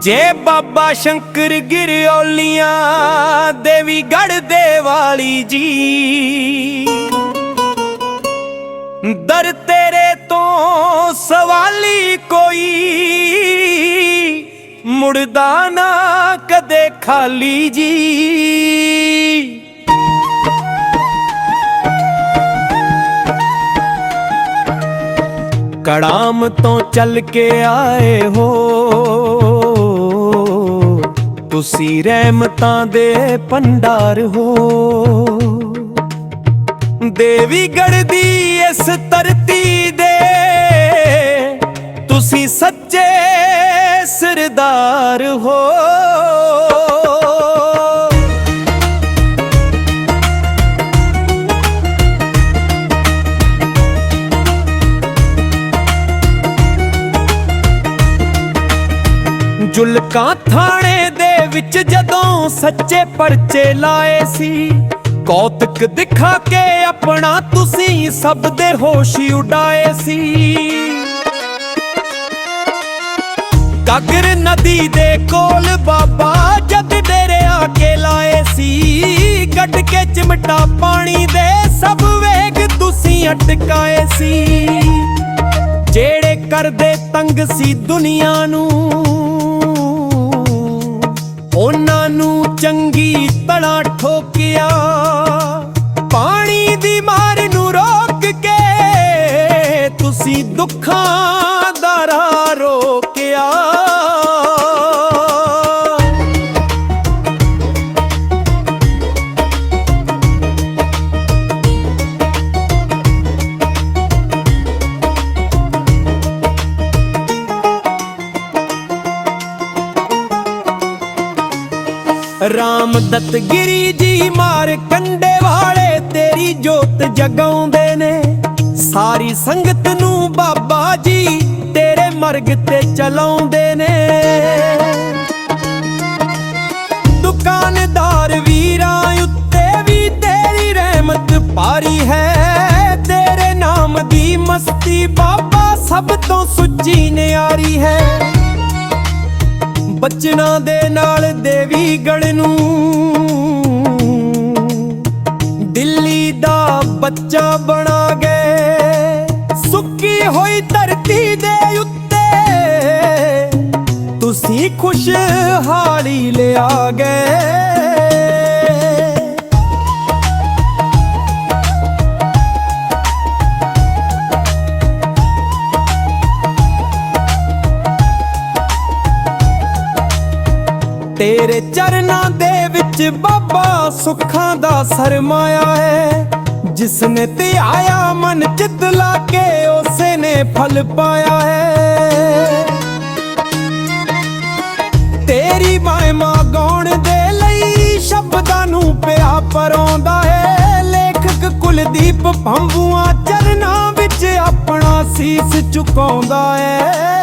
ਜੇ ਬਾਬਾ ਸ਼ੰਕਰ ਗਿਰਿਓਲੀਆਂ ਦੇਵੀ ਗੜ ਦੇ ਵਾਲੀ ਜੀ। ਦਰ ਤੇਰੇ ਤੋਂ ਸਵਾਲੀ ਕੋਈ ਮੁੜਦਾ ਨਾ ਕਦੇ ਖਾਲੀ ਜੀ। ਕੜਾਮ ਤੋਂ ਚੱਲ ਕੇ ਆਏ ਹੋ। ਤੁਸੀਂ ਰਹਿਮਤਾਂ ਦੇ ਭੰਡਾਰ ਹੋ। ਦੇਵੀ ਗੜਦੀ ਇਸ ਧਰਤੀ ਦੇ ਤੁਸੀਂ ਸੱਚੇ ਸਰਦਾਰ ਹੋ। ਜੁਲਕਾਂ ਥਾਂ ਵਿੱਚ ਜਦੋਂ ਸੱਚੇ ਪਰਚੇ ਲਾਏ ਸੀ, ਕੌਤਕ ਦਿਖਾ ਕੇ ਆਪਣਾ ਤੁਸੀਂ ਸਭ ਦੇ ਹੋਸ਼ ਉਡਾਏ ਸੀ। ਕਾਗਰ ਨਦੀ ਦੇ ਕੋਲ ਬਾਬਾ ਜਦ ਡੇਰੇ ਆ ਕੇ ਲਾਏ ਸੀ, ਗੱਡ ਕੇ ਚਿਮਟਾ ਪਾਣੀ ਦੇ ਸਭ ਵੇਗ ਤੁਸੀਂ ਅਟਕਾਏ ਸੀ। ਜਿਹੜੇ ਕਰਦੇ ਤੰਗ ਸੀ ਦੁਨੀਆ ਨੂੰ ਚੰਗੀ ਤਰ੍ਹਾਂ ਠੋਕਿਆ। ਪਾਣੀ ਦੀ ਮਾਰ ਨੂੰ ਰੋਕ ਕੇ ਤੁਸੀਂ ਦੁੱਖਾਂ ਦਾ ਰਾਹ ਰੋਕਿਆ ਰਾਮ ਦਤਗਿਰੀ ਜੀ ਮਾਰ ਕੰਡੇ ਵਾਲੇ ਤੇਰੀ ਜੋਤ ਜਗਾਉਂਦੇ ਨੇ। ਸਾਰੀ ਸੰਗਤ ਨੂੰ ਬਾਬਾ ਜੀ ਤੇਰੇ ਮਰਗ ਤੇ ਚਲਾਉਂਦੇ ਨੇ। ਦੁਕਾਨਦਾਰ ਵੀਰਾਂ ਉੱਤੇ ਵੀ ਤੇਰੀ ਰਹਿਮਤ ਪਾਰੀ ਹੈ। ਤੇਰੇ ਨਾਮ ਦੀ ਮਸਤੀ ਬਾਬਾ ਸਭ ਤੋਂ ਸੁੱਚੀ ਨਿਆਰੀ ਹੈ। ਬਚਨਾ ਦੇ ਨਾਲ ਦੇਵੀ ਗੜ ਨੂੰ। ਦਿੱਲੀ ਦਾ ਬੱਚਾ ਬਣਾ ਗਏ। ਸੁੱਕੀ ਹੋਈ ਧਰਤੀ ਦੇ ਉੱਤੇ ਤੁਸੀਂ ਖੁਸ਼ਹਾਲੀ ਲਿਆ ਗਏ। ਤੇਰੇ ਚਰਨਾਂ ਦੇ ਵਿੱਚ ਬਾਬਾ ਸੁੱਖਾਂ ਦਾ ਸਰਮਾਇਆ ਹੈ। ਜਿਸ ਨੇ ਧਿਆਇਆ, ਮਨ ਚਿੱਤ ਲਾ ਕੇ ਉਸੇ ਨੇ ਫਲ ਪਾਇਆ ਹੈ। ਤੇਰੀ ਮਹਿਮਾ ਗਾਉਣ ਦੇ ਲਈ ਸ਼ਬਦਾਂ ਨੂੰ ਪਿਆ ਪਰੋਂਦਾ ਹੈ। ਲੇਖਕ ਕੁਲਦੀਪ ਭੰਬੂਆਂ ਚਰਨਾਂ ਵਿੱਚ ਆਪਣਾ ਸੀਸ ਝੁਕਾਉਂਦਾ ਹੈ।